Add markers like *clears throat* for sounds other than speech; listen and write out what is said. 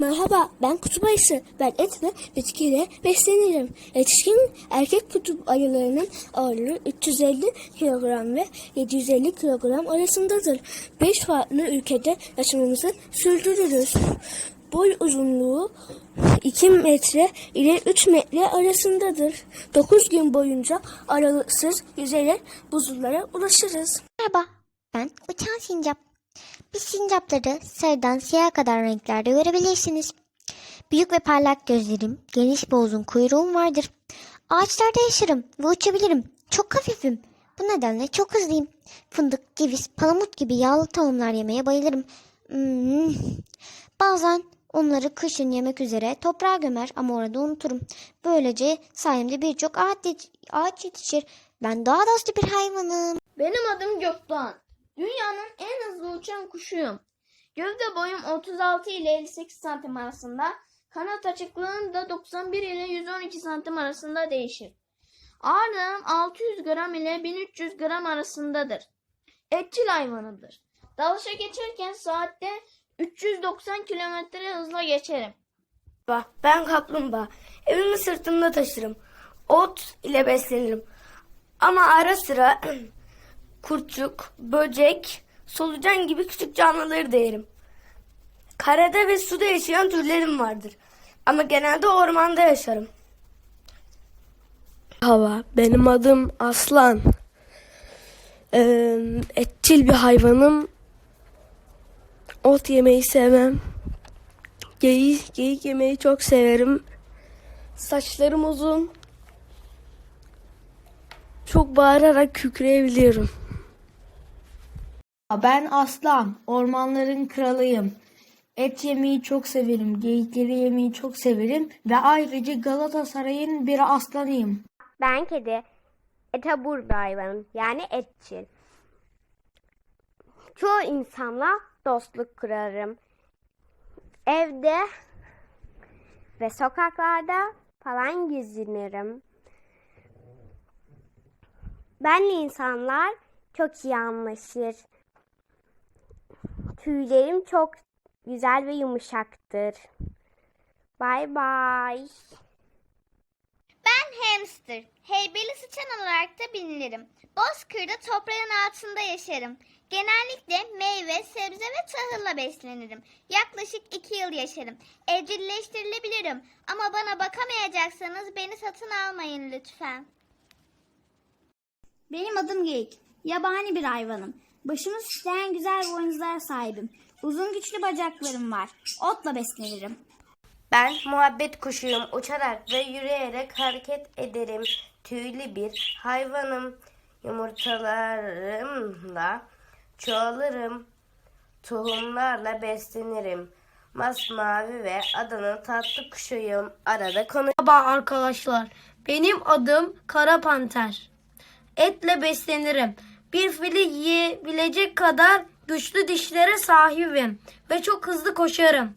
Merhaba, ben kutup ayısı. Ben et ve bitkiyle beslenirim. Yetişkin erkek kutup ayılarının ağırlığı 350 kilogram ve 750 kilogram arasındadır. 5 farklı ülkede yaşamımızı sürdürürüz. Boy uzunluğu 2 metre ile 3 metre arasındadır. 9 gün boyunca aralıksız yüzerek buzullara ulaşırız. Merhaba, ben uçan sincap. Biz sincapları sarıdan siyaha kadar renklerde görebilirsiniz. Büyük ve parlak gözlerim, geniş uzun kuyruğum vardır. Ağaçlarda yaşarım ve uçabilirim. Çok hafifim. Bu nedenle çok hızlıyım. Fındık, ceviz, palamut gibi yağlı tohumlar yemeye bayılırım. Hmm. Bazen onları kışın yemek üzere toprağa gömer ama orada unuturum. Böylece sayemde birçok ağaç, ağaç yetişir. Ben daha dostlu bir hayvanım. Benim adım Gökdoğan. Dünyanın en hızlı uçan kuşuyum. Gövde boyum 36 ile 58 santim arasında, kanat açıklığım da 91 ile 112 santim arasında değişir. Ağırlığım 600 gram ile 1300 gram arasındadır. Etçil hayvanıdır. Dalışa geçerken saatte 390 kilometre hızla geçerim. Ben kaplumbağa. Evimi sırtımda taşırım. Ot ile beslenirim. Ama ara sıra *clears throat* kurtçuk, böcek, solucan gibi küçük canlıları da yerim. Karada ve suda yaşayan türlerim vardır. Ama genelde ormanda yaşarım. Hava. Benim adım Aslan. Ee, etçil bir hayvanım. Ot yemeyi sevmem. Geyik, geyik yemeyi çok severim. Saçlarım uzun. Çok bağırarak kükreyebiliyorum. Ben aslan, ormanların kralıyım. Et yemeyi çok severim, geyikleri yemeyi çok severim ve ayrıca Galatasaray'ın bir aslanıyım. Ben kedi. Etabur bir hayvanım. Yani etçil. Çoğu insanla dostluk kurarım. Evde ve sokaklarda falan gezinirim. Benle insanlar çok iyi anlaşır. Tüylerim çok güzel ve yumuşaktır. Bay bay. Ben hamster. Heybeli sıçan olarak da bilinirim. Bozkır'da toprağın altında yaşarım. Genellikle meyve, sebze ve tahılla beslenirim. Yaklaşık iki yıl yaşarım. Evcilleştirilebilirim. Ama bana bakamayacaksanız beni satın almayın lütfen. Benim adım Geyik. Yabani bir hayvanım. Başımı süsleyen güzel boynuzlara sahibim. Uzun güçlü bacaklarım var. Otla beslenirim. Ben muhabbet kuşuyum. Uçarak ve yürüyerek hareket ederim. Tüylü bir hayvanım. Yumurtalarımla çoğalırım. Tohumlarla beslenirim. Masmavi ve Adana tatlı kuşuyum. Arada konu Merhaba arkadaşlar, benim adım Kara Panter. Etle beslenirim. Bir fili yiyebilecek kadar güçlü dişlere sahibim ve çok hızlı koşarım.